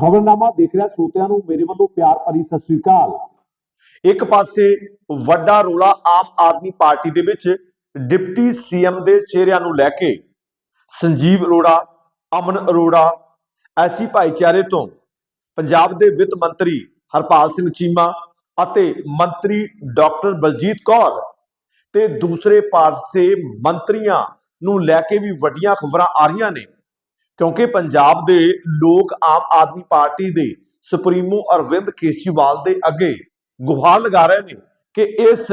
ਖਬਰਨਾਮਾ ਦੇਖ ਰਿਹਾ ਸਰੋਤਿਆਂ ਨੂੰ ਮੇਰੇ ਵੱਲੋਂ ਪਿਆਰ ਭਰੀ ਸਤਿ ਸ੍ਰੀ ਅਕਾਲ। ਇੱਕ ਪਾਸੇ ਵੱਡਾ ਰੋਲਾ ਆਮ ਆਦਮੀ ਪਾਰਟੀ ਦੇ ਵਿੱਚ ਡਿਪਟੀ ਸੀਐਮ ਦੇ ਚਿਹਰਿਆਂ ਨੂੰ ਲੈ ਕੇ ਸੰਜੀਵ ਅਰੋੜਾ, ਅਮਨ ਅਰੋੜਾ ਐਸੀ ਭਾਈਚਾਰੇ ਤੋਂ ਪੰਜਾਬ ਦੇ ਵਿੱਤ ਮੰਤਰੀ ਹਰਪਾਲ ਸਿੰਘ ਚੀਮਾ ਅਤੇ ਮੰਤਰੀ ਡਾਕਟਰ ਬਲਜੀਤ ਕੌਰ ਤੇ ਦੂਸਰੇ ਪਾਸੇ ਮੰਤਰੀਆਂ ਨੂੰ ਲੈ ਕੇ ਵੀ ਵੱਡੀਆਂ ਖਬਰਾਂ ਆ ਰਹੀਆਂ ਨੇ। ਕਿਉਂਕਿ ਪੰਜਾਬ ਦੇ ਲੋਕ ਆਮ ਆਦਮੀ ਪਾਰਟੀ ਦੇ ਸੁਪਰੀਮੋ ਅਰਵਿੰਦ ਕੇਜਰੀਵਾਲ ਦੇ ਅੱਗੇ ਗੁਹਾਰ ਲਗਾ ਰਹੇ ਨੇ ਕਿ ਇਸ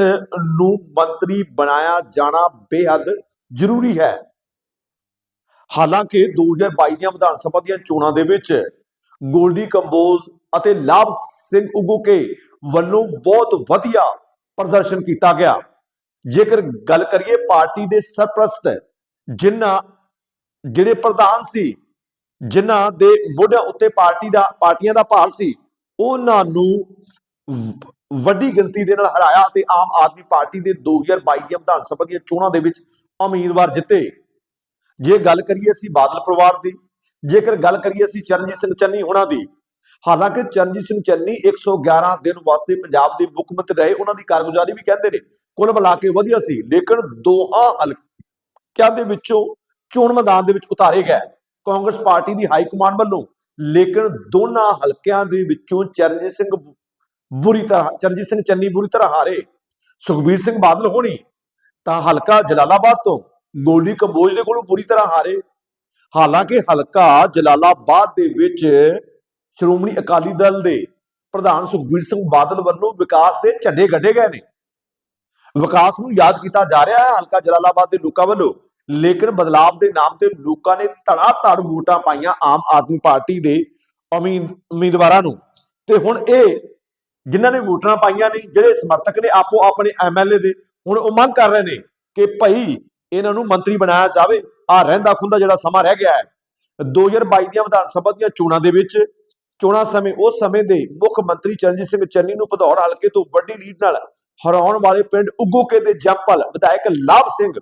ਨੂੰ ਮੰਤਰੀ ਬਣਾਇਆ ਜਾਣਾ ਬੇहद ਜ਼ਰੂਰੀ ਹੈ। ਹਾਲਾਂਕਿ 2022 ਦੀਆਂ ਵਿਧਾਨ ਸਭਾ ਦੀਆਂ ਚੋਣਾਂ ਦੇ ਵਿੱਚ ਗੋਲਡੀ ਕੰਬੋਜ ਅਤੇ ਲਾਭ ਸਿੰਘ ਉਗੋਕੇ ਵੱਲੋਂ ਬਹੁਤ ਵਧੀਆ ਪ੍ਰਦਰਸ਼ਨ ਕੀਤਾ ਗਿਆ। ਜੇਕਰ ਗੱਲ ਕਰੀਏ ਪਾਰਟੀ ਦੇ ਸਰਪ੍ਰਸਤ ਜਿਨ੍ਹਾਂ ਜਿਹੜੇ ਪ੍ਰਧਾਨ ਸੀ, ਜਿਨ੍ਹਾਂ ਦੇ ਮੋਢਿਆਂ ਉੱਤੇ ਪਾਰਟੀ ਦਾ, ਪਾਰਟੀਆਂ ਦਾ ਭਾਰ ਸੀ, ਉਹਨਾਂ ਨੂੰ ਵੱਡੀ ਗਿਣਤੀ ਦੇ ਨਾਲ ਹਰਾਇਆ ਤੇ ਆਮ ਆਦਮੀ ਪਾਰਟੀ ਦੇ 2022 ਦੀਆਂ ਵਿਧਾਨ ਸਭਾ ਦੀਆਂ ਚੋਣਾਂ ਦੇ ਵਿੱਚ ਉਮੀਦਵਾਰ ਜਿੱਤੇ। ਜੇ ਗੱਲ ਕਰੀਏ ਅਸੀਂ ਬਾਦਲ ਪਰਿਵਾਰ ਦੀ, ਜੇਕਰ ਗੱਲ ਕਰੀਏ ਅਸੀਂ ਚਰਨਜੀਤ ਸਿੰਘ ਚੰਨੀ ਹੋਣਾ ਦੀ, ਹਾਲਾਂਕਿ ਚਰਨਜੀਤ ਸਿੰਘ ਚੰਨੀ 111 ਦਿਨ ਵਾਸਤੇ ਪੰਜਾਬ ਦੇ ਮੁੱਖ ਮੰਤਰੀ ਰਹੇ, ਉਹਨਾਂ ਦੀ ਕਾਰਗੁਜ਼ਾਰੀ ਵੀ ਕਹਿੰਦੇ ਨੇ, ਕੁੱਲ ਮਿਲਾ ਕੇ ਵਧੀਆ ਸੀ, ਲੇਕਿਨ ਦੋਹਾਂ ਹਲਕਿਆਂ ਦੇ ਵਿੱਚੋਂ ਚੋਣ ਮੈਦਾਨ ਦੇ ਵਿੱਚ ਉਤਾਰੇ ਗਏ। ਕਾਂਗਰਸ ਪਾਰਟੀ ਦੀ ਹਾਈ ਕਮਾਂਡ ਵੱਲੋਂ, ਲੇਕਿਨ ਦੋਨਾਂ ਹਲਕਿਆਂ ਦੇ ਵਿੱਚੋਂ ਚਰਨਜੀਤ ਸਿੰਘ ਬੁਰੀ ਤਰ੍ਹਾਂ, ਚਰਨਜੀਤ ਸਿੰਘ ਚੰਨੀ ਬੁਰੀ ਤਰ੍ਹਾਂ ਹਾਰੇ। ਸੁਖਬੀਰ ਸਿੰਘ ਬਾਦਲ ਹੋਣੀ ਤਾਂ ਹਲਕਾ ਜਲਾਲਾਬਾਦ ਤੋਂ ਗੋਲੀ ਕੰਬੋਜ ਦੇ ਕੋਲੋਂ ਬੁਰੀ ਤਰ੍ਹਾਂ ਹਾਰੇ। ਹਾਲਾਂਕਿ ਹਲਕਾ ਜਲਾਲਾਬਾਦ ਦੇ ਵਿੱਚ ਸ਼੍ਰੋਮਣੀ ਅਕਾਲੀ ਦਲ ਦੇ ਪ੍ਰਧਾਨ ਸੁਖਬੀਰ ਸਿੰਘ ਬਾਦਲ ਵੱਲੋਂ ਵਿਕਾਸ ਦੇ ਝੰਡੇ ਗੱਡੇ ਗਏ ਨੇ। ਵਿਕਾਸ ਨੂੰ ਯਾਦ ਕੀਤਾ ਜਾ ਰਿਹਾ ਹੈ। ਹਲਕਾ ਜਲਾਲਾਬਾਦ ਦੇ ਲੋਕਾਂ ਵੱਲੋਂ ਲੇਕਿਨ ਬਦਲਾਵ ਦੇ ਨਾਮ ਤੇ ਲੋਕਾਂ ਨੇ ਧੜਾ ਧੜ ਵੋਟਾਂ ਪਾਈਆਂ ਆਮ ਆਦਮੀ ਪਾਰਟੀ ਦੇ ਉਮੀਦਵਾਰਾਂ ਨੂੰ। ਤੇ ਹੁਣ ਇਹ ਜਿਨ੍ਹਾਂ ਨੇ ਵੋਟਾਂ ਪਾਈਆਂ ਨੇ, ਜਿਹੜੇ ਸਮਰਥਕ ਨੇ, ਆਪੋ ਆਪਣੇ ਐਮਐਲਏ ਦੇ, ਹੁਣ ਉਹ ਮੰਗ ਕਰ ਰਹੇ ਨੇ ਕਿ ਭਾਈ ਇਹਨਾਂ ਨੂੰ ਮੰਤਰੀ ਬਣਾਇਆ ਜਾਵੇ। ਆ ਰਹਿੰਦਾ ਖੁੰਦਾ ਜਿਹੜਾ ਸਮਾਂ ਰਹਿ ਗਿਆ ਹੈ। 2022 ਦੀਆਂ ਵਿਧਾਨ ਸਭਾ ਦੀਆਂ ਚੋਣਾਂ ਦੇ ਵਿੱਚ ਚੋਣਾਂ ਸਮੇਂ, ਉਸ ਸਮੇਂ ਦੇ ਮੁੱਖ ਮੰਤਰੀ ਚਰਨਜੀਤ ਸਿੰਘ ਚੰਨੀ ਨੂੰ ਭਦੌੜ ਹਲਕੇ ਤੋਂ ਵੱਡੀ ਲੀਡ ਨਾਲ ਹਰਾਉਣ ਵਾਲੇ ਪਿੰਡ ਉਗੋਕੇ ਦੇ ਜੰਪਲ ਵਿਧਾਇਕ ਲਾਭ ਸਿੰਘ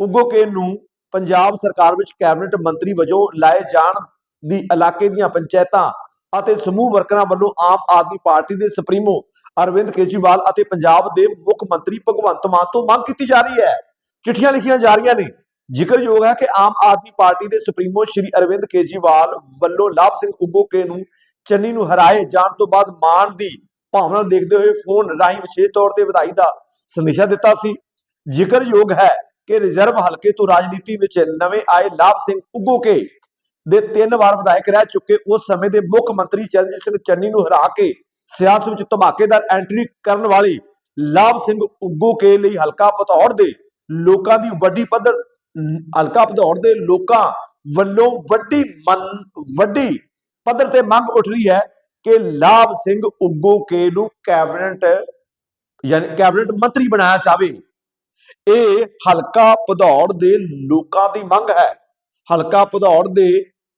ਉਗੋਕੇ ਨੂੰ ਪੰਜਾਬ ਸਰਕਾਰ ਵਿੱਚ ਕੈਬਨਿਟ ਮੰਤਰੀ ਵਜੋਂ ਲਾਏ ਜਾਣ ਦੀ ਇਲਾਕੇ ਦੀਆਂ ਪੰਚਾਇਤਾਂ ਅਤੇ ਸਮੂਹ ਵਰਕਰਾਂ ਵੱਲੋਂ ਆਮ ਆਦਮੀ ਪਾਰਟੀ ਦੇ ਸੁਪਰੀਮੋ ਅਰਵਿੰਦ ਕੇਜਰੀਵਾਲ ਅਤੇ ਪੰਜਾਬ ਦੇ ਮੁੱਖ ਮੰਤਰੀ ਭਗਵੰਤ ਮਾਨ ਤੋਂ ਮੰਗ ਕੀਤੀ ਜਾ ਰਹੀ ਹੈ। ਚਿੱਠੀਆਂ ਲਿਖੀਆਂ ਜਾ ਰਹੀਆਂ ਨੇ। ਜ਼ਿਕਰਯੋਗ ਹੈ ਕਿ ਆਮ ਆਦਮੀ ਪਾਰਟੀ ਦੇ ਸੁਪਰੀਮੋ ਸ਼੍ਰੀ ਅਰਵਿੰਦ ਕੇਜਰੀਵਾਲ ਵੱਲੋਂ ਲਾਭ ਸਿੰਘ ਉਗੋਕੇ ਨੂੰ ਚੰਨੀ ਨੂੰ ਹਰਾਏ ਜਾਣ ਤੋਂ ਬਾਅਦ ਮਾਨ ਦੀ ਭਾਵਨਾ ਦੇਖਦੇ ਹੋਏ ਫੋਨ ਰਾਹੀਂ ਵਿਸ਼ੇਸ਼ ਤੌਰ ਤੇ ਵਧਾਈ ਦਾ ਸੰਦੇਸ਼ਾ ਦਿੱਤਾ ਸੀ। ਜ਼ਿਕਰਯੋਗ ਹੈ ਕਿ ਰਿਜ਼ਰਵ ਹਲਕੇ ਤੋਂ ਰਾਜਨੀਤੀ ਵਿੱਚ ਨਵੇਂ ਆਏ ਲਾਭ ਸਿੰਘ ਉਗੋਕੇ ਦੇ ਤਿੰਨ ਵਾਰ ਵਿਧਾਇਕ ਰਹਿ ਚੁੱਕੇ, ਉਸ ਸਮੇਂ ਦੇ ਮੁੱਖ ਮੰਤਰੀ ਚਰਨਜੀਤ ਸਿੰਘ ਚੰਨੀ ਨੂੰ ਹਰਾ ਕੇ ਸਿਆਸਤ ਵਿੱਚ ਧਮਾਕੇਦਾਰ ਐਂਟਰੀ ਕਰਨ ਵਾਲੇ ਲਾਭ ਸਿੰਘ ਉਗੋਕੇ ਲਈ ਹਲਕਾ ਪਧੌੜ ਦੇ ਲੋਕਾਂ ਦੀ ਵੱਡੀ ਪੱਧਰ, ਹਲਕਾ ਪਧੌੜ ਦੇ ਲੋਕਾਂ ਵੱਲੋਂ ਵੱਡੀ ਵੱਡੀ ਪੱਧਰ ਤੇ ਮੰਗ ਉੱਠ ਰਹੀ ਹੈ ਕਿ ਲਾਭ ਸਿੰਘ ਉਗੋਕੇ ਨੂੰ ਕੈਬਨਿਟ, ਯਾਨੀ ਕੈਬਨਿਟ ਮੰਤਰੀ ਬਣਾਇਆ ਜਾਵੇ। ਇਹ ਹਲਕਾ ਭਦੌੜ ਦੇ ਲੋਕਾਂ ਦੀ ਮੰਗ ਹੈ। ਹਲਕਾ ਭਦੌੜ ਦੇ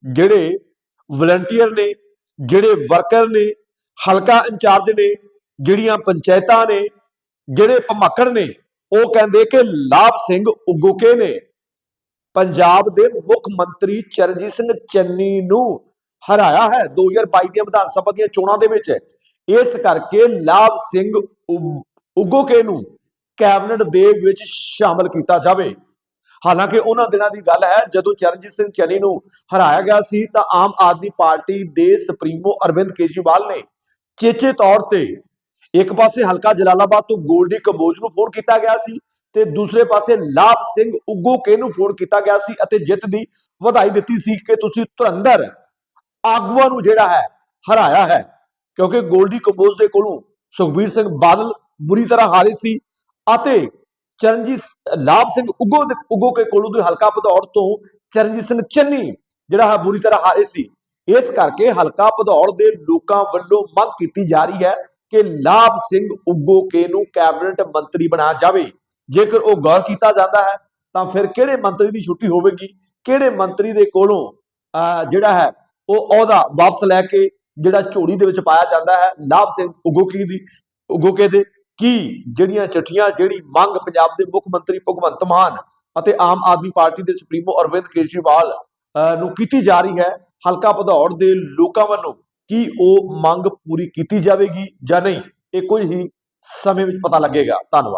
ਜਿਹੜੇ ਵਲੰਟੀਅਰ ਨੇ, ਜਿਹੜੇ ਵਰਕਰ ਨੇ, ਹਲਕਾ ਇੰਚਾਰਜ ਨੇ, ਜਿਹੜੀਆਂ ਪੰਚਾਇਤਾਂ ਨੇ, ਜਿਹੜੇ ਭਮੱਕੜ ਨੇ, ਉਹ ਕਹਿੰਦੇ ਕਿ ਲਾਭ ਸਿੰਘ ਉਗੋਕੇ ਨੇ। ਪੰਜਾਬ ਦੇ ਮੁੱਖ ਮੰਤਰੀ ਚਰਨਜੀਤ ਸਿੰਘ ਚੰਨੀ ਨੂੰ ਹਰਾਇਆ ਹੈ 2022 ਦੀਆਂ ਵਿਧਾਨ ਸਭਾ ਦੀਆਂ ਚੋਣਾਂ ਦੇ ਵਿੱਚ। ਇਸ ਕਰਕੇ ਲਾਭ ਸਿੰਘ ਉਗੋਕੇ ਨੂੰ ਕੈਬਨਿਟ ਦੇ ਵਿੱਚ ਸ਼ਾਮਲ ਕੀਤਾ ਜਾਵੇ। ਹਾਲਾਂਕਿ ਉਹਨਾਂ ਦਿਨਾਂ ਦੀ ਗੱਲ ਹੈ, ਜਦੋਂ ਚਰਨਜੀਤ ਸਿੰਘ ਚੰਨੀ ਨੂੰ ਹਰਾਇਆ ਗਿਆ ਸੀ, ਤਾਂ ਆਮ ਆਦਮੀ ਪਾਰਟੀ ਦੇ ਸੁਪਰੀਮੋ ਅਰਵਿੰਦ ਕੇਜਰੀਵਾਲ ਨੇ ਚੇਚੇ ਤੌਰ ਤੇ ਇੱਕ ਪਾਸੇ ਹਲਕਾ ਜਲਾਲਾਬਾਦ ਤੋਂ ਗੋਲਡੀ ਕੰਬੋਜ ਨੂੰ ਫੋਨ ਕੀਤਾ ਗਿਆ ਸੀ ਤੇ ਦੂਸਰੇ ਪਾਸੇ ਲਾਭ ਸਿੰਘ ਉਗੋਕੇ ਨੂੰ ਫੋਨ ਕੀਤਾ ਗਿਆ ਸੀ ਅਤੇ ਜਿੱਤ ਦੀ ਵਧਾਈ ਦਿੱਤੀ ਸੀ ਕਿ ਤੁਸੀਂ ਧੁਰੰਧਰ ਆਗੂਆਂ ਨੂੰ ਜਿਹੜਾ ਹੈ, ਹਰਾਇਆ ਹੈ। ਕਿਉਂਕਿ ਗੋਲਡੀ ਕੰਬੋਜ ਦੇ ਕੋਲੋਂ ਸੁਖਬੀਰ ਸਿੰਘ ਬਾਦਲ ਬੁਰੀ ਤਰ੍ਹਾਂ ਹਾਰੇ ਸੀ ਅਤੇ ਚਰਨਜੀਤ ਲਾਭ ਸਿੰਘ ਉਗੋ ਦੇ ਉਗੋ ਕੇ ਕੋਲੋਂ ਦੇ ਹਲਕਾ ਭਦੌੜ ਤੋਂ ਚਰਨਜੀਤ ਸਿੰਘ ਚੰਨੀ ਜਿਹੜਾ ਹੈ ਬੁਰੀ ਤਰ੍ਹਾਂ ਹਾਰੇ ਸੀ। ਇਸ ਕਰਕੇ ਹਲਕਾ ਭਦੌੜ ਦੇ ਲੋਕਾਂ ਵੱਲੋਂ ਮੰਗ ਕੀਤੀ ਜਾ ਰਹੀ ਹੈ ਕਿ ਲਾਭ ਸਿੰਘ ਉਗੋ ਕੇ ਨੂੰ ਕੈਬਨਿਟ ਮੰਤਰੀ ਬਣਾਇਆ ਜਾਵੇ। ਜੇਕਰ ਉਹ ਗੌਰ ਕੀਤਾ ਜਾਂਦਾ ਹੈ ਤਾਂ ਫਿਰ ਕਿਹੜੇ ਮੰਤਰੀ ਦੀ ਛੁੱਟੀ ਹੋਵੇਗੀ? ਕਿਹੜੇ ਮੰਤਰੀ ਦੇ ਕੋਲੋਂ ਅਹ, ਜਿਹੜਾ ਹੈ ਉਹ ਅਹੁਦਾ ਵਾਪਸ ਲੈ ਕੇ ਜਿਹੜਾ ਝੋਲੀ ਦੇ ਵਿੱਚ ਪਾਇਆ ਜਾਂਦਾ ਹੈ? ਲਾਭ ਸਿੰਘ ਉਗੋਕੀ ਦੀ ਉਗੋਕੇ ਦੇ ਕੀ ਜਿਹੜੀਆਂ ਚਿੱਠੀਆਂ ਜਿਹੜੀ ਮੰਗ ਪੰਜਾਬ ਦੇ ਮੁੱਖ ਮੰਤਰੀ ਭਗਵੰਤ ਮਾਨ ਅਤੇ ਆਮ ਆਦਮੀ ਪਾਰਟੀ ਦੇ ਸੁਪਰੀਮੋ ਅਰਵਿੰਦ ਕੇਜਰੀਵਾਲ ਅਹ, ਨੂੰ ਕੀਤੀ ਜਾ ਰਹੀ ਹੈ ਹਲਕਾ ਭਦੌੜ ਦੇ ਲੋਕਾਂ ਵੱਲੋਂ ਕੀ ਉਹ ਮੰਗ ਪੂਰੀ ਕੀਤੀ ਜਾਵੇਗੀ ਜਾਂ ਨਹੀਂ ਇਹ ਕੁਝ ਹੀ ਸਮੇਂ ਵਿੱਚ ਪਤਾ ਲੱਗੇਗਾ। ਧੰਨਵਾਦ।